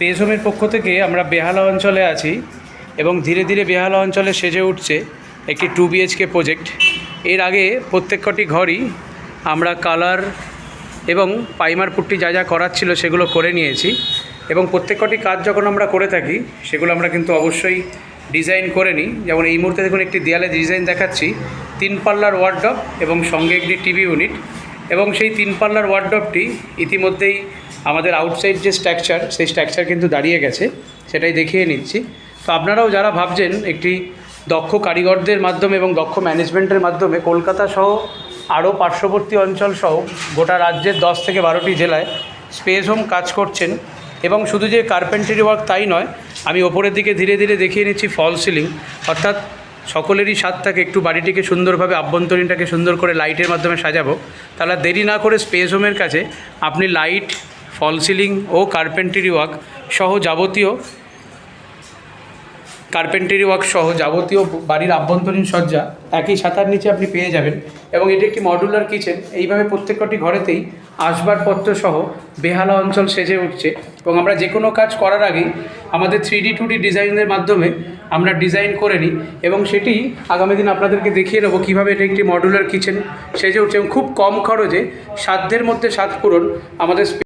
Space হোমের পক্ষ থেকে আমরা বেহালা অঞ্চলে আছি এবং ধীরে ধীরে বেহালা অঞ্চলে সেজে উঠছে একটি টু বিএইচকে প্রজেক্ট এর আগে প্রত্যেক কটি ঘরই আমরা কালার এবং পাইমার পুট্টি যা যা করার ছিল সেগুলো করে নিয়েছি এবং প্রত্যেক কটি কাজ যখন আমরা করে থাকি, সেগুলো আমরা কিন্তু অবশ্যই ডিজাইন করে নিই। যেমন এই মুহূর্তে দেখুন একটি দেয়ালে ডিজাইন দেখাচ্ছি, তিন পাল্লার ওয়ার্ডব এবং সঙ্গে একটি টিভি ইউনিট এবং সেই তিন পাল্লার ওয়ার্ডবটি ইতিমধ্যেই আমাদের আউটসাইড যে স্ট্রাকচার সেই স্ট্রাকচার কিন্তু দাঁড়িয়ে গেছে, সেটাই দেখিয়ে নিচ্ছি। তো আপনারাও যারা ভাবছেন একটি দক্ষ কারিগরদের মাধ্যমে এবং দক্ষ ম্যানেজমেন্টের মাধ্যমে, কলকাতা সহ আরও পার্শ্ববর্তী অঞ্চল সহ গোটা রাজ্যের দশ থেকে বারোটি জেলায় স্পেস হোম কাজ করছেন এবং শুধু যে কার্পেন্টারি ওয়ার্ক তাই নয়, আমি ওপরের দিকে ধীরে ধীরে দেখিয়ে নিচ্ছি ফল সিলিং অর্থাৎ সকলেরই স্বাদ থাকে একটু বাড়িটিকে সুন্দরভাবে, আভ্যন্তরীণটাকে সুন্দর করে লাইটের মাধ্যমে সাজাবো। তাহলে দেরি না করে স্পেস হোমের কাছে আপনি লাইট ফল সিলিং ও কার্পেন্টারি ওয়ার্ক সহ যাবতীয় কার্পেন্টারি ওয়ার্ক সহ যাবতীয় বাড়ির আভ্যন্তরীণ সজ্জা একই ছাতার নিচে আপনি পেয়ে যাবেন এবং এটি একটি মডুলার কিচেন এইভাবে প্রত্যেকটি ঘরেতেই আসবাবপত্র সহ বেহালা অঞ্চল সেজে উঠছে এবং আমরা যে কোনো কাজ করার আগেই আমাদের থ্রি ডি টু ডি ডিজাইনের মাধ্যমে আমরা ডিজাইন করে নিই এবং সেটি আগামী দিন আপনাদেরকে দেখিয়ে নেব কীভাবে এটা একটি মডুলার কিচেন সেজে উঠছে এবং খুব কম খরচে সাধ্যের মধ্যে সাত পূরণ আমাদের